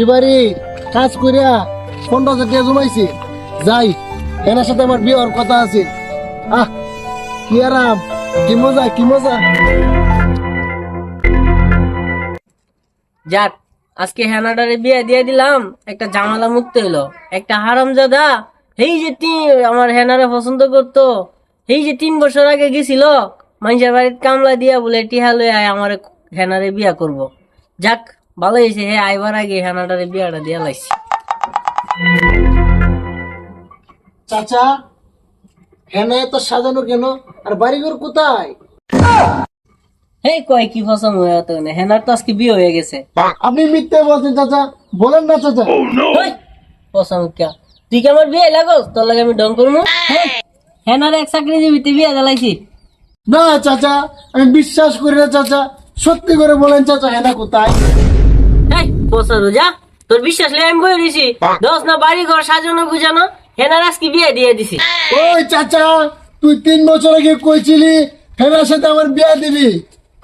এবারে কাজ করিয়া পনেরো হাজার টাকা যাই, এনার সাথে আমার বিয়ে হওয়ার কথা আছে। আহ, কি আরাম, কি মজা কি মজা। যাক, আজকে হেনাডারে বিয়ে দিয়ে দিলাম, একটা জামালা মুক্ত হইল, একটা হারামজাদা। এই যে তিন আমার হেনারে পছন্দ করতো। এই যে তিন বছর আগে গেছিল মানুষের বাড়িতে কামলা দিয়া বলে টিহা লই আয়, আমার হেনারে বিয়া করব। যাক ভালো হয়েছে হে আইবার আগে হেনাডারে বিয়াটা দিয়া লাগছে চাচা হেনা এত সাজানো কেন? আর বাড়িঘর কোথায়? এই কয় কি পছন্দ হয়ে তো না হেনার তো আজকে বিয়ে হয়ে গেছে। আপনি মিথ্যে বলছেন চাচা। বলেন না চাচা। পছন্দ কে তুই কি আমার বিয়ে লাগোস? তোর লাগে আমি ডং করব হেনারে এক চাকরি দিবিতে বিয়ে দিলাইছি না চাচা আমি বিশ্বাস করি না চাচা। সত্যি করে বলেন চাচা হেনা কোথায়? পছন্দ যা? তোর বিশ্বাস লে আমি বই দিছি দশ না বাড়ি ঘর সাজানো গুজানো হেনার আজকে বিয়ে দিয়ে দিছি। ওই চাচা তুই তিন বছর আগে কইছিলি হেনার সাথে আমার বিয়ে দিবি।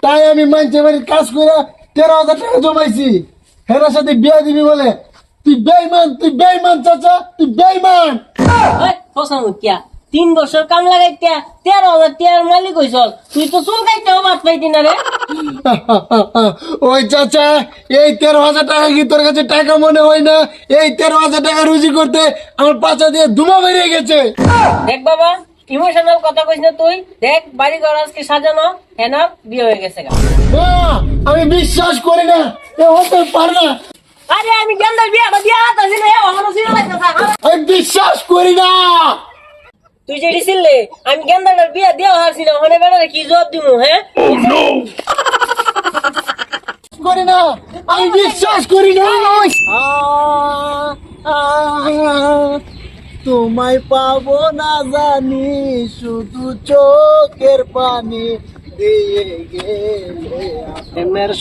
তাই আমি মানছে বাড়ির কাজ করে তেরো হাজার টাকা জমাইছি। হেনার সাথে বিয়ে দিবি বলে। তুই বেইমান তুই বেইমান চাচা তুই বেইমান ওই পছন্দ কিয়া? তিন বছর কাম লাগাইতে তেরো হাজার টিয়ার মালিক হইছল তুই তো চুল কাটতেও বাদ পাইতি না রে। ওই চাচা এই তেরো হাজার টাকা কি তোর কাছে টাকা মনে হয় না? এই তেরো হাজার টাকা রুজি করতে আমার পাচা দিয়ে ধুমা বেরিয়ে গেছে। দেখ বাবা ইমোশনাল কথা কইস না তুই। দেখ বাড়ি ঘর আজকে সাজানো হেনার বিয়ে হয়ে গেছে গা। আমি বিশ্বাস করি না এ হতে পারে না। আরে আমি গেন্দার বিয়েটা দিয়ে হাতাছি না এখনও ছিল আমি বিশ্বাস করি না। তুই যে দিছিলে আমি গেন্দাটার বিয়া দিয়ে হারছি না ওখানে বেড়ারে কি জবাব দিমু হ্যাঁ? করি না, আমি বিশ্বাস করি না। তোমায় পাবো না জানি, শুধু চোখের পানি দিয়ে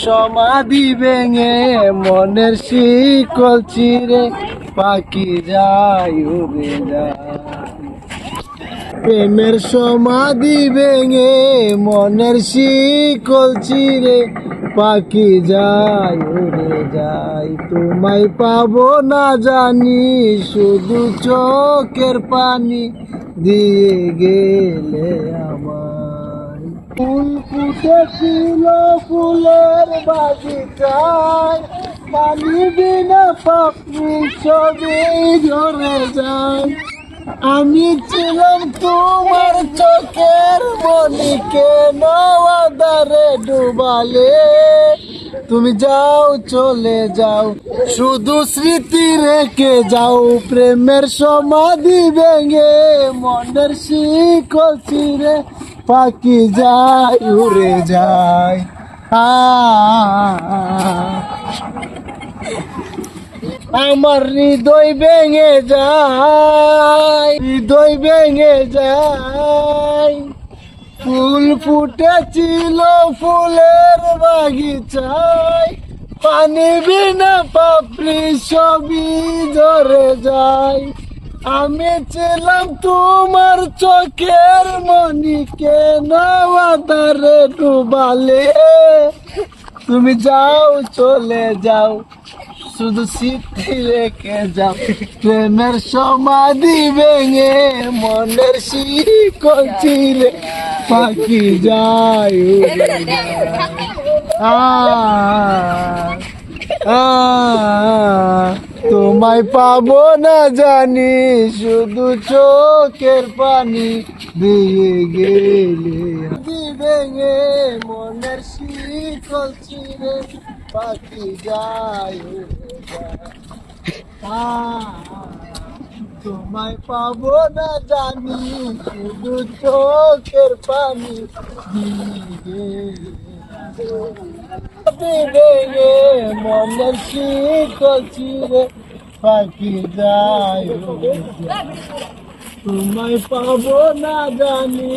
সমাধি ভেঙে মনের শিকল চিরে পাখি যায়, উড়ে যায়। প্রেমের সমাধি ভেঙে মনের শিকল চিরে পাখি যায়, উড়ে যায়। তোমায় পাবো না জানি, শুধু চোখের পানি দিয়ে গেলে আমার ফুল ফুলের বাগিচায়, পানি বিনা পাপড়ি ছবি ঝরে যায়। আমি ছিলাম তোমার চোখের মনিকে নওয়াদারে ডুবালে। তুমি যাও, চলে যাও, শুধু স্মৃতি রেখে যাও, প্রেমের সমাধি ভেঙে মনের শিকল চিরে যায়, উড়ে যায়। আ। আমার হৃদয় ভেঙে যায়, হৃদয় ভেঙে যায়। ফুল ফুটেছিল ফুলের বাগিচায়, পানি বিনা পাপড়ি সবই ধরে যায়। আমি ছিলাম তোমার চোখের মনিকে নওয়াদারে ডুবালে? তুমি যাও, চলে যাও। শুধু স্মৃতি রেখে যাও প্রেমের সমাধি ভেঙে মনের শিকল পাখি আ, তোমায় পাবো না জানি শুধু চোখের পানি দিয়ে গেলে ভেঙে মনের শিকল চিরে পাখি। আ, তোমায় পাবো না জানি শুধু চোখের পানি দিয়ে। মনের শীতল চিরে পাখি যায়। তোমায় পাবো না জানি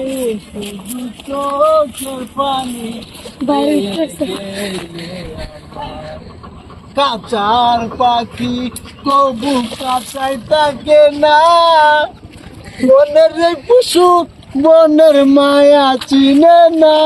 শুধু চোখের পানি কাচার পাখি কবু কাচাই থাকে না। বনের রে পশু বনের মায়া চিনে না।